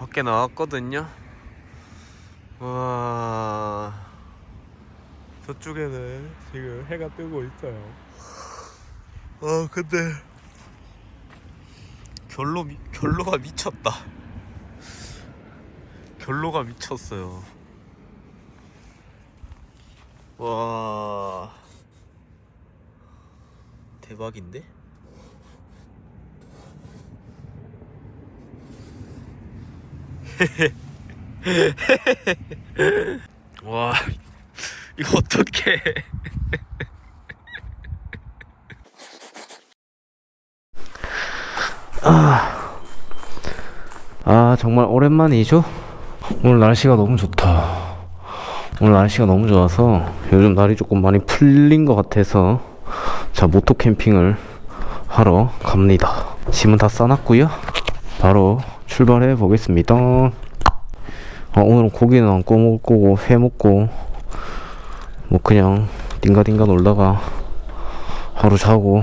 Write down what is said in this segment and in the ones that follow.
밖에 나왔거든요. 와 저쪽에는 지금 해가 뜨고 있어요. 아 근데 결로 미, 결로가 미쳤다. 결로가 미쳤어요. 와 대박인데? 와 이거 어떡해. 아, 아 정말 오랜만이죠? 오늘 날씨가 너무 좋다. 오늘 날씨가 너무 좋아서 요즘 날이 조금 많이 풀린 것 같아서 자 모토 캠핑을 하러 갑니다. 짐은 다 싸놨고요 바로 출발해 보겠습니다. 아, 오늘은 고기는 안 구워 먹을 거고 회 먹고 뭐 그냥 띵가띵가 놀다가 하루 자고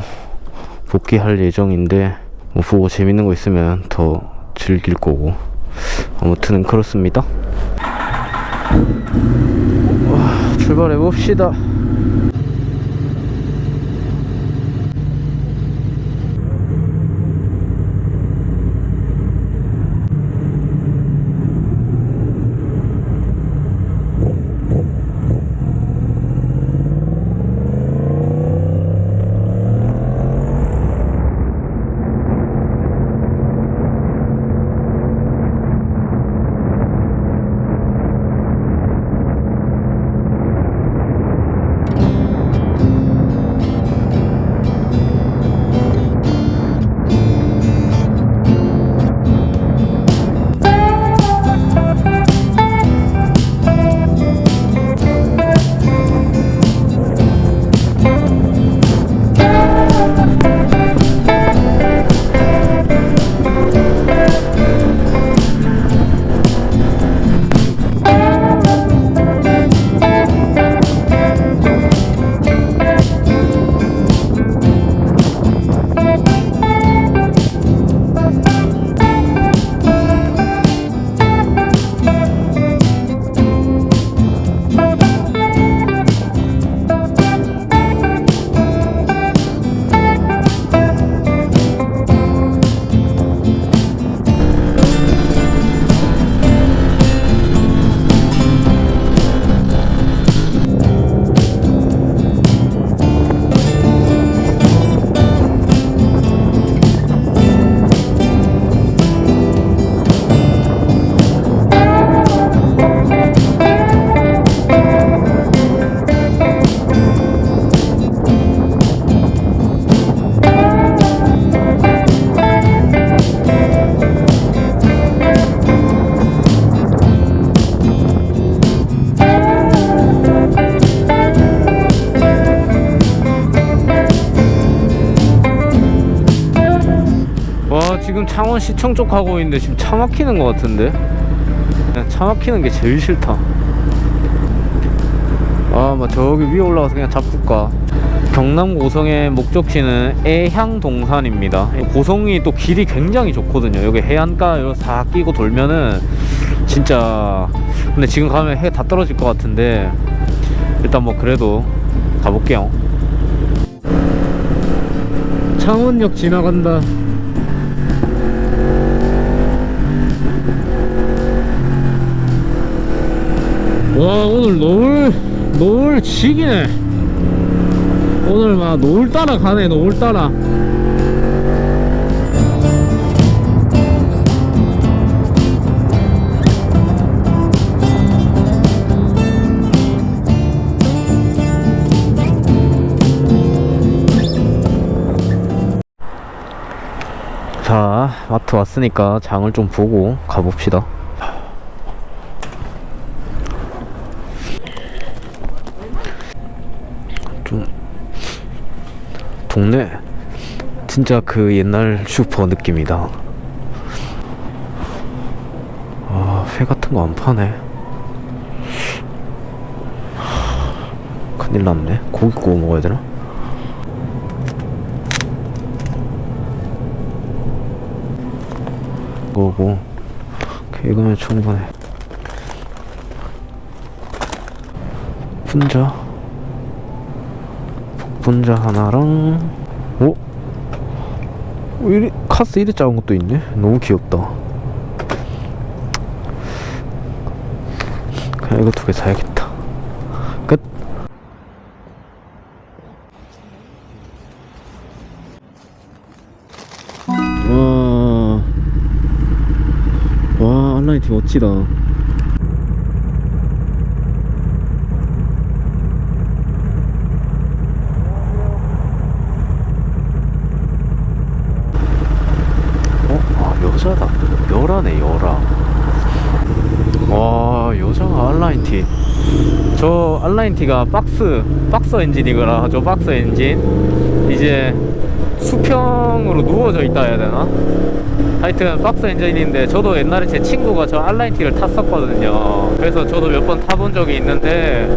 복귀할 예정인데 뭐 보고 재밌는 거 있으면 더 즐길 거고. 아무튼 그렇습니다. 와, 출발해 봅시다 지금 창원 시청 쪽 가고 있는데 지금 차 막히는 것 같은데? 차 막히는 게 제일 싫다. 아막 저기 위에 올라가서 그냥 잡을까? 경남 고성의 목적지는 애향동산입니다. 고성이 또 길이 굉장히 좋거든요. 여기 해안가 이렇게 싹 끼고 돌면은 진짜 근데 지금 가면 해 다 떨어질 것 같은데 일단 뭐 그래도 가볼게요. 창원역 지나간다 와 오늘 노을 노을 지기네. 오늘 막 노을 따라 가네 노을 따라. 자 마트 왔으니까 장을 좀 보고 가봅시다 동네 진짜 그 옛날 슈퍼 느낌이다. 아, 회 같은 거 안 파네. 하, 큰일 났네. 고기 구워 먹어야 되나? 거고 이거면 충분해. 분자. 분자 하나랑, 오? 어, 이리, 카스 이리 작은 것도 있네? 너무 귀엽다. 그냥 이거 두 개 사야겠다. 끝. 멋지다. F90T가 박스 박스 엔진이거라 하죠. 박스 엔진. 이제 수평으로 누워져 있다 해야 되나? 하여튼 박스 엔진인데 저도 옛날에 제 친구가 저 R90를 탔었거든요. 그래서 저도 몇 번 타본 적이 있는데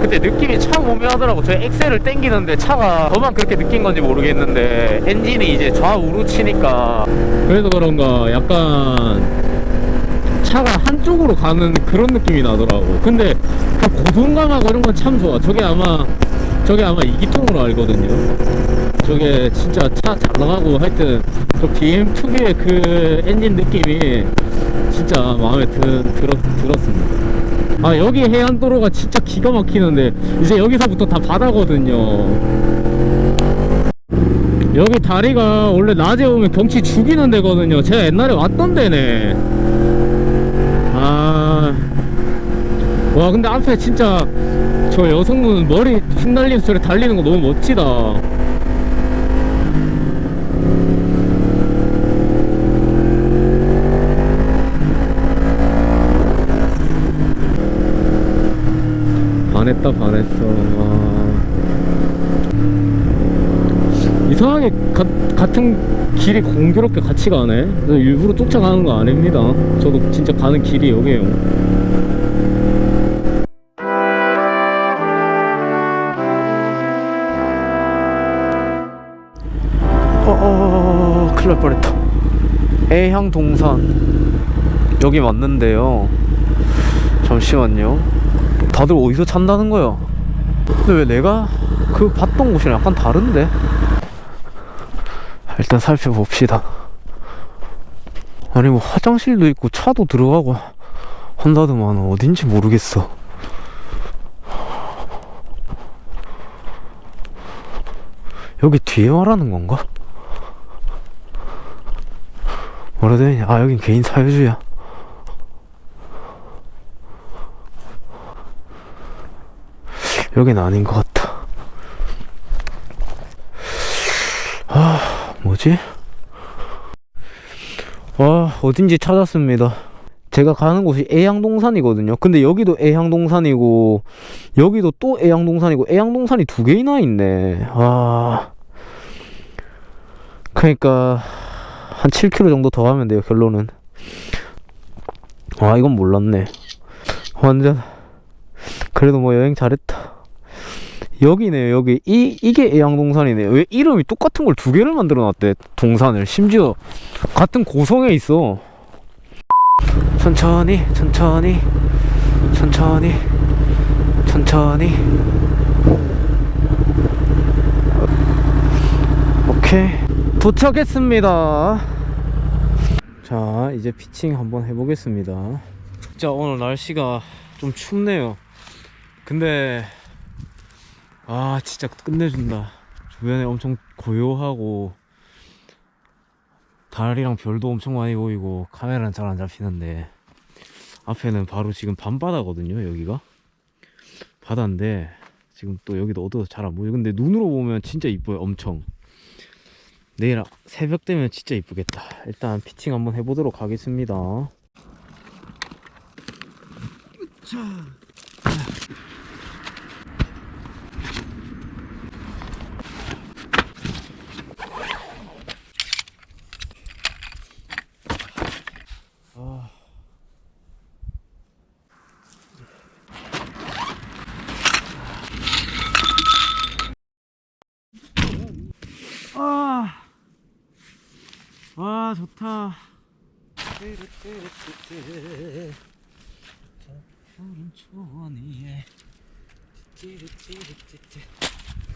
그때 느낌이 참 오묘하더라고. 저 엑셀을 당기는데 차가 저만 그렇게 느낀 건지 모르겠는데 엔진이 이제 좌우로 치니까. 그래서 그런가 약간 차가 한쪽으로 가는 그런 느낌이 나더라고. 근데 그 고동감하고 이런 건 참 좋아. 저게 아마 저게 아마 이기통으로 알거든요. 저게 진짜 차 잘 나가고 하여튼 저 BM 특유의 그 엔진 느낌이 진짜 마음에 드, 들었, 들었습니다. 아 여기 해안도로가 진짜 기가 막히는데 이제 여기서부터 다 바다거든요. 여기 다리가 원래 낮에 오면 경치 죽이는 데거든요. 제가 옛날에 왔던 데네 아... 와 근데 앞에 진짜 저 여성분 머리 휘날리면서 저렇게 달리는 거 너무 멋지다. 반했다 반했어. 와. 이상하게 가, 같은 길이 공교롭게 같이 가네. 일부러 쫓아가는 거 아닙니다. 저도 진짜 가는 길이 여기에요 큰일 날 뻔했다. 해향 동산 여기 맞는데요. 잠시만요. 다들 어디서 찬다는 거야 근데 왜 내가 그 봤던 곳이랑 약간 다른데? 일단 살펴봅시다. 아니 뭐 화장실도 있고 차도 들어가고 한다더만 어딘지 모르겠어. 여기 뒤에 말하는 건가? 뭐라 해야 되냐? 아 여긴 개인 사유주야. 여긴 아닌 것 같다 아 뭐지? 와 어딘지 찾았습니다. 제가 가는 곳이 애양동산이거든요. 근데 여기도 애양동산이고 여기도 또 애양동산이고 애양동산이 두 개이나 있네. 와 그러니까 한 7km 정도 더 가면 돼요 결론은. 아 이건 몰랐네. 완전. 그래도 뭐 여행 잘했다. 여기네요 여기. 이 이게 애양동산이네요. 왜 이름이 똑같은 걸 두 개를 만들어 놨대 동산을. 심지어 같은 고성에 있어. 천천히 천천히 천천히 천천히. 오케이 도착했습니다. 자 이제 피칭 한번 해보겠습니다. 진짜 오늘 날씨가 좀 춥네요. 근데 아 진짜 끝내준다. 주변에 엄청 고요하고 달이랑 별도 엄청 많이 보이고 카메라는 잘 안 잡히는데 앞에는 바로 지금 밤바다거든요 여기가. 바다인데 지금 또 여기도 어두워서 잘 안 보여 근데 눈으로 보면 진짜 이뻐요 엄청 내일 아- 새벽 되면 진짜 이쁘겠다. 일단 피칭 한번 해보도록 하겠습니다. 아, 와 저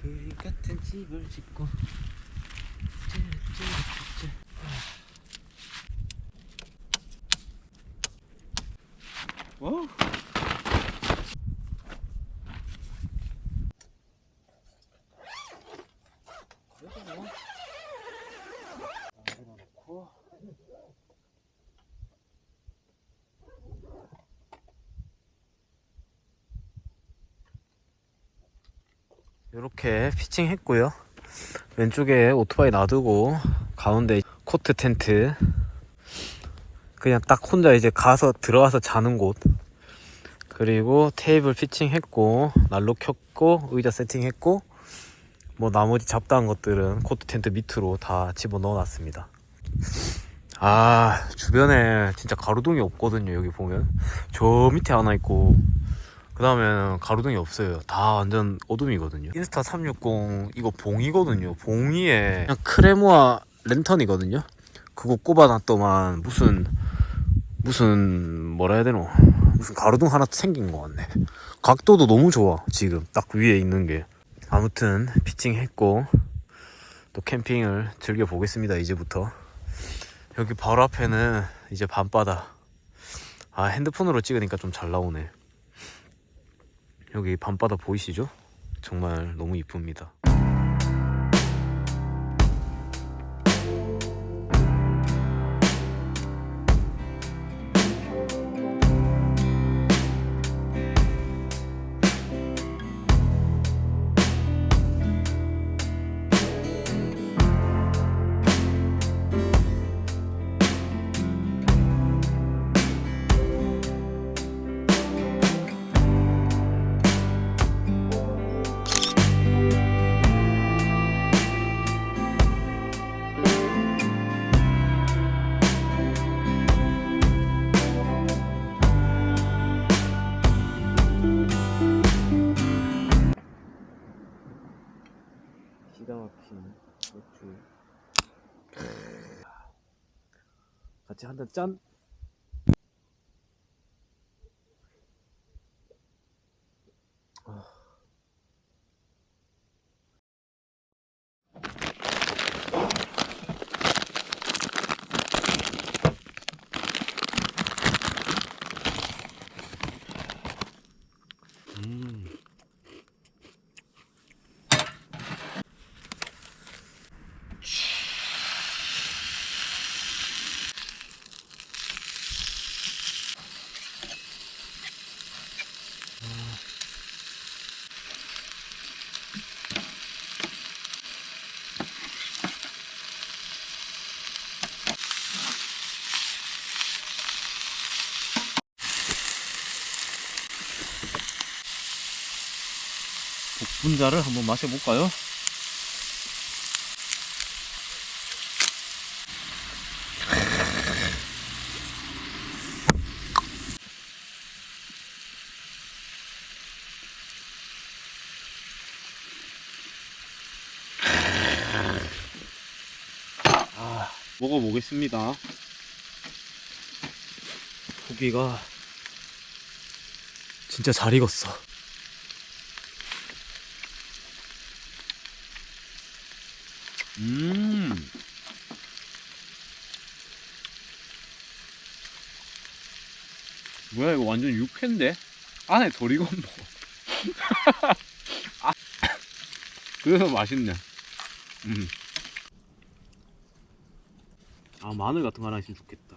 푸른 같은 집을 짓고. 그 이렇게 피칭 했고요. 왼쪽에 오토바이 놔두고 가운데 코트 텐트 그냥 딱 혼자 이제 가서 들어가서 자는 곳 그리고 테이블 피칭 했고 난로 켰고 의자 세팅 했고 뭐 나머지 잡다한 것들은 코트 텐트 밑으로 다 집어 넣어 놨습니다. 아 주변에 진짜 가로등이 없거든요 여기 보면 저 밑에 하나 있고 그 다음에는 가로등이 없어요. 다 완전 어둠이거든요. 인스타 360 이거 봉이거든요. 봉이에 그냥 크레모아 랜턴이거든요. 그거 꼽아놨더만 무슨 무슨 뭐라 해야 되노? 무슨 가로등 하나 생긴 것 같네. 각도도 너무 좋아 지금. 딱 위에 있는 게. 아무튼 피칭 했고 또 캠핑을 즐겨 보겠습니다 이제부터. 여기 바로 앞에는 이제 밤바다. 아 핸드폰으로 찍으니까 좀 잘 나오네 여기 밤바다 보이시죠? 정말 너무 이쁩니다 같이 분자를 한번 마셔볼까요? 아, 먹어보겠습니다. 고기가 진짜 잘 익었어. 음. 뭐야 이거 완전 육회인데? 안에 돌 익은 뭐. 아. 그래서 맛있네. 음. 아 마늘 같은 거 하나 있으면 좋겠다.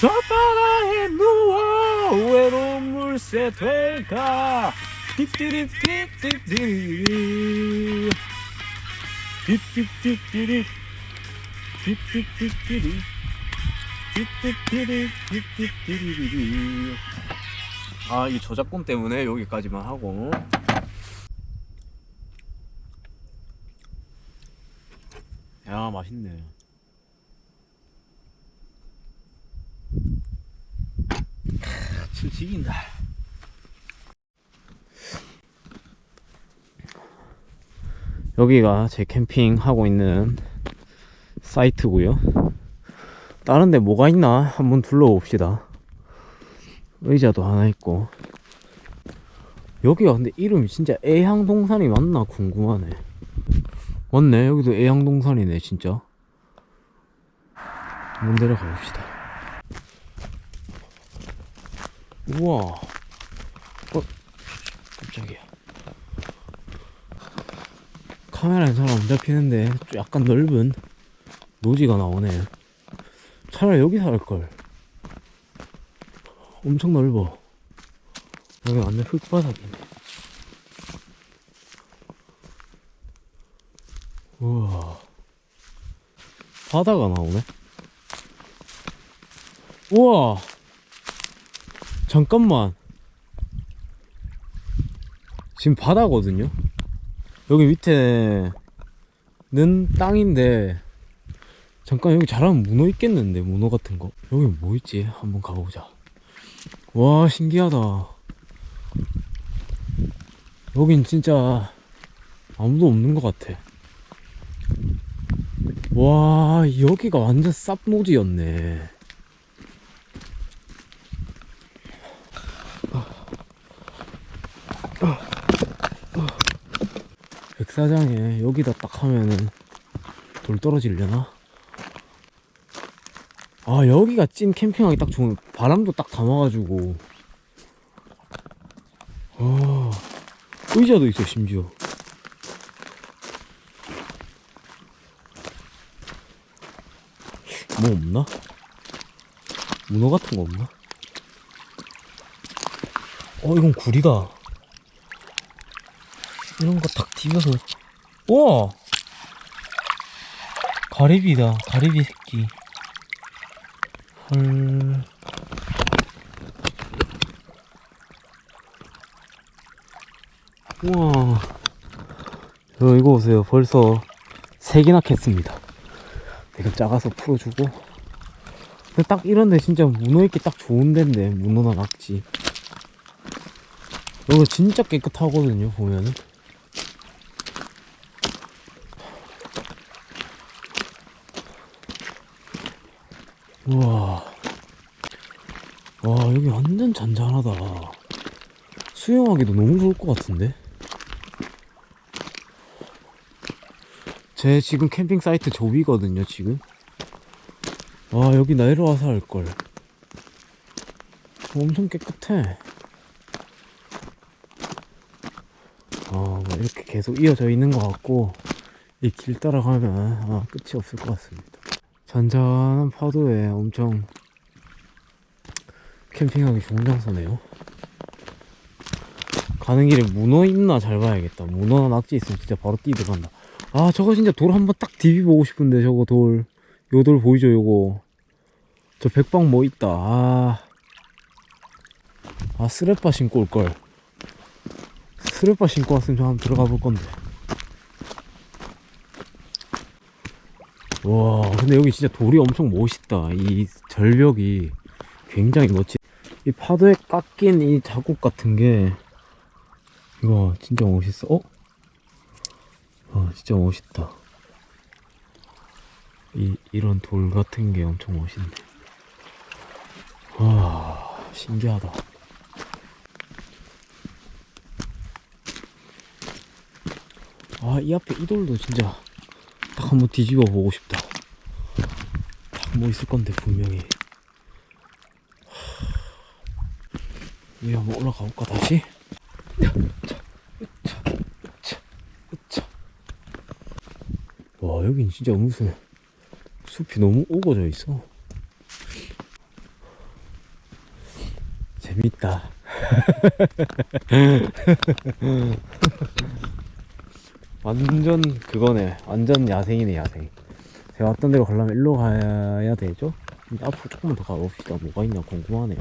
저 바다에 누워 외로운 물새 될까 띠띠리 띠띠띠리 띠띠띠띠리 띠띠띠띠리 띠띠띠리 띠띠띠리리 아이 저작권 때문에 여기까지만 하고 야아 맛있네. 칠 지긴다. 여기가 제 캠핑 하고 있는 사이트고요. 다른 데 뭐가 있나 한번 둘러봅시다. 의자도 하나 있고. 여기가 근데 이름이 진짜 애향동산이 맞나 궁금하네. 맞네. 여기도 애향동산이네, 진짜. 한번 내려가 봅시다. 우와. 어, 깜짝이야. 카메라엔 잘안 잡히는데 좀 약간 넓은 노지가 나오네. 차라리 여기서 할걸. 엄청 넓어. 여기 완전 흙바닥이네. 우와. 바다가 나오네. 우와. 잠깐만. 지금 바다거든요? 여기 밑에는 땅인데 잠깐 여기 잘하면 문어 있겠는데 문어 같은 거? 여기 뭐 있지? 한번 가보자. 와 신기하다. 여긴 진짜 아무도 없는 것 같아. 와 여기가 완전 쌉노지였네 백사장에 여기다 딱 하면은 돌 떨어지려나? 아 여기가 찐 캠핑하기 딱 좋은 바람도 딱 담아가지고 아 의자도 있어 심지어 뭐 없나? 문어 같은 거 없나? 어 이건 구리다 이런 거딱 뒤져서. 우와! 가리비다 가리비 새끼. 헐. 우와. 저 이거 보세요. 벌써 세 개나 캤습니다. 이거 작아서 풀어주고. 근데 딱 이런데 진짜 문어 있기 딱 좋은 데인데 문어나 낙지. 이거 진짜 깨끗하거든요 보면은 우와. 와, 여기 완전 잔잔하다. 수영하기도 너무 좋을 것 같은데? 제 지금 캠핑 사이트 조비거든요, 지금. 와, 여기 내려와서 할걸. 엄청 깨끗해. 아, 뭐 이렇게 계속 이어져 있는 것 같고, 이 길 따라가면 아마 끝이 없을 것 같습니다. 잔잔한 파도에 엄청 캠핑하기 좋은 장소네요. 가는 길에 문어 있나 잘 봐야겠다. 문어나 낙지 있으면 진짜 바로 뛰 들어간다. 아, 저거 진짜 돌 한번 딱 디비보고 싶은데, 저거 돌. 요 돌 보이죠, 요거. 저 백방 뭐 있다. 아. 아, 쓰레빠 신고 올걸. 쓰레빠 신고 왔으면 저 한번 들어가 볼 건데. 와 근데 여기 진짜 돌이 엄청 멋있다. 이 절벽이 굉장히 멋지. 이 파도에 깎인 이 자국 같은 게 이거 진짜 멋있어. 어? 아 진짜 멋있다. 이, 이런 돌 같은 게 엄청 멋있네. 와 신기하다. 아 이 앞에 이 돌도 진짜 딱 한번 뒤집어 보고 싶다. 딱 뭐 있을 건데 분명히. 위에 한번 올라가 볼까 다시? 와 여긴 진짜 무슨 숲이 너무 오거져 있어. 재밌다. 완전 그거네. 완전 야생이네, 야생. 제가 왔던 데로 가려면 일로 가야 되죠? 앞으로 조금만 더 가봅시다. 뭐가 있나 궁금하네요.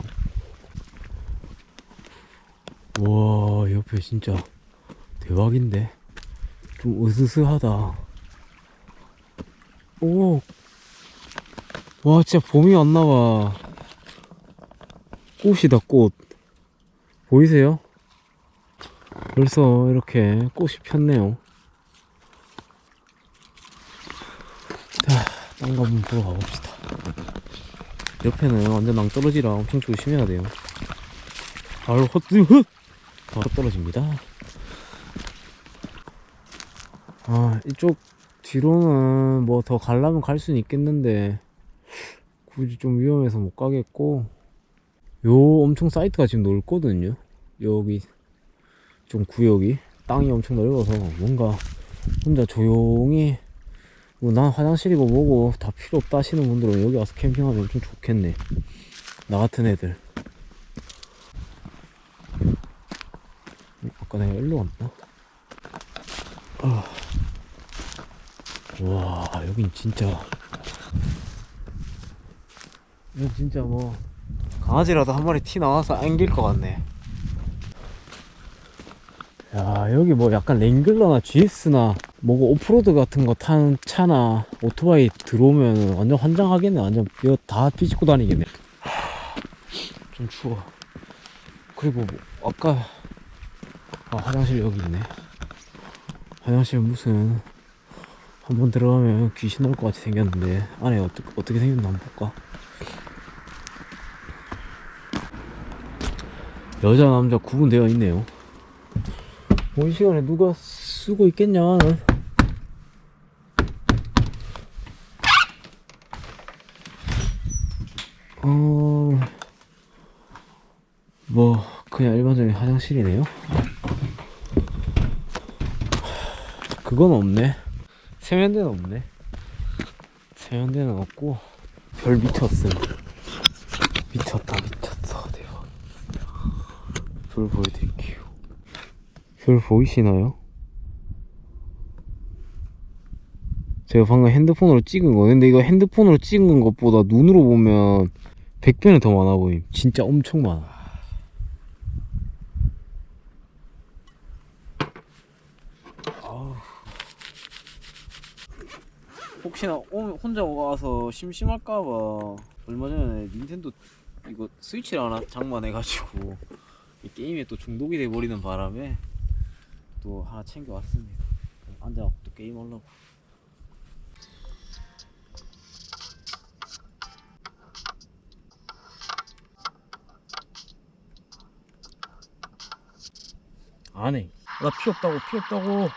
와, 옆에 진짜 대박인데? 좀 으스스하다. 오. 와, 진짜 봄이 왔나 봐. 꽃이다, 꽃. 보이세요? 벌써 이렇게 꽃이 폈네요. 자, 딴거 한번 보러 가봅시다. 옆에는 완전 낭떠러지라 엄청 조심해야 돼요. 바로 헛, 헛! 바로 떨어집니다. 아, 이쪽 뒤로는 뭐더 가려면 갈 수는 있겠는데, 굳이 좀 위험해서 못 가겠고, 요 엄청 사이트가 지금 넓거든요. 여기 좀 구역이 땅이 엄청 넓어서 뭔가 혼자 조용히 뭐 난 화장실이고 뭐고 다 필요 없다 하시는 분들은 여기 와서 캠핑하면 엄청 좋겠네. 나 같은 애들. 음, 아까 내가 일로 왔나? 아. 와 여긴 진짜 여기 진짜 뭐 강아지라도 한 마리 티 나와서 안길 것 같네. 야, 여기 뭐 약간 랭글러나 GS나 뭐고 오프로드 같은 거 타는 차나 오토바이 들어오면 완전 환장하겠네. 완전 이거 다 뒤집고 다니겠네. 하, 좀 추워. 그리고 뭐 아까 아, 화장실 여기 있네. 화장실 무슨 한번 들어가면 귀신 나올 것 같이 생겼는데 안에 어떻게 어떻게 생겼나 한번 볼까? 여자 남자 구분되어 있네요. 뭐 이 시간에 누가 쓰고 있겠냐 나는. 어... 뭐 그냥 일반적인 화장실이네요. 그건 없네. 세면대는 없네. 세면대는 없고 별 미쳤음. 미쳤다 미쳤어 대박. 별 보여드릴게요. 별 보이시나요? 제가 방금 핸드폰으로 찍은 거 근데 이거 핸드폰으로 찍은 것보다 눈으로 보면 100배는 더 많아 보임 진짜 엄청 많아 아우. 혹시나 오- 혼자 와서 심심할까봐 얼마 전에 닌텐도 이거 스위치를 하나 장만해가지고 이 게임에 또 중독이 돼버리는 바람에 또 하나 챙겨왔습니다. 앉아갖고 또 게임 하려고. 안 해. 나피 없다고, 피 없다고.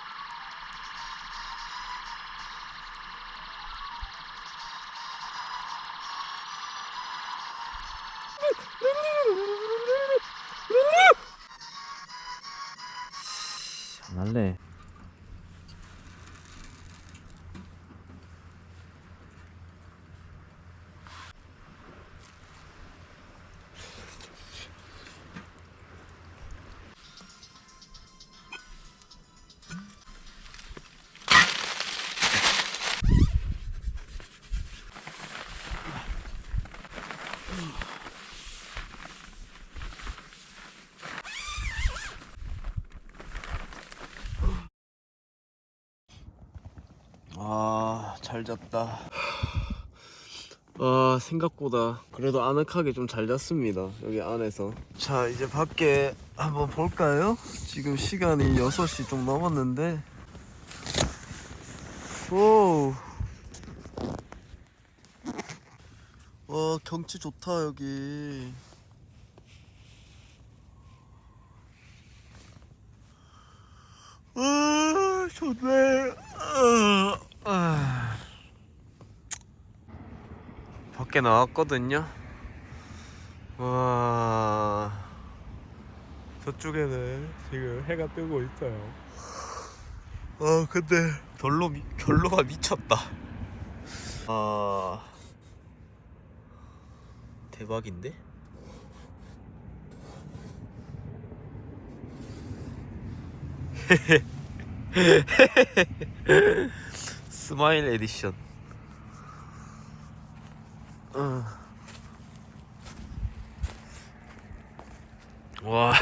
아, 잘 잤다. 아, 생각보다 그래도 아늑하게 좀 잘 잤습니다. 여기 안에서. 자, 이제 밖에 한번 볼까요? 지금 시간이 6시 좀 넘었는데. 오. 와, 경치 좋다, 여기. 아, 좋네. 아, 아. 밖에 나왔거든요. 와. 저쪽에는 지금 해가 뜨고 있어요. 아, 근데 별로 미, 별로가 미쳤다. 아. 대박인데? 스마일 에디션. 어. 와,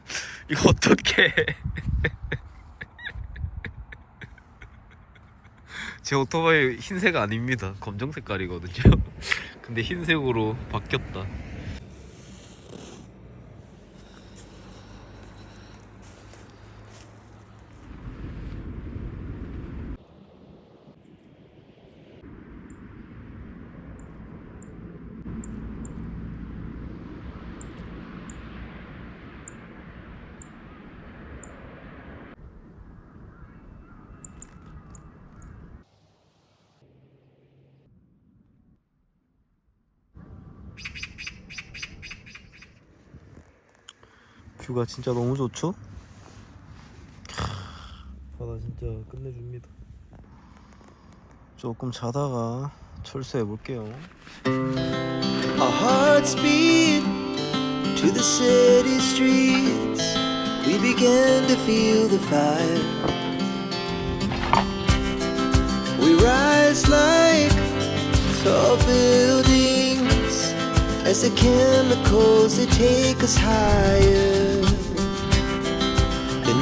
이거 어떡해. 제 오토바이 흰색 아닙니다. 검정 색깔이거든요. 근데 흰색으로 바뀌었다. 뷰가 진짜 너무 좋죠? 바다 진짜 끝내줍니다. 조금 자다가 철수해 볼게요. Our hearts beat to the city streets. We began to feel the fire. We rise like tall buildings as the chemicals they take us higher.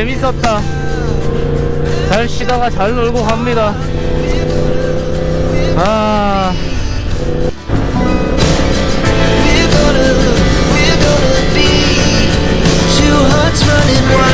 재밌었다. 잘 쉬다가 잘 놀고 갑니다. 아 wild.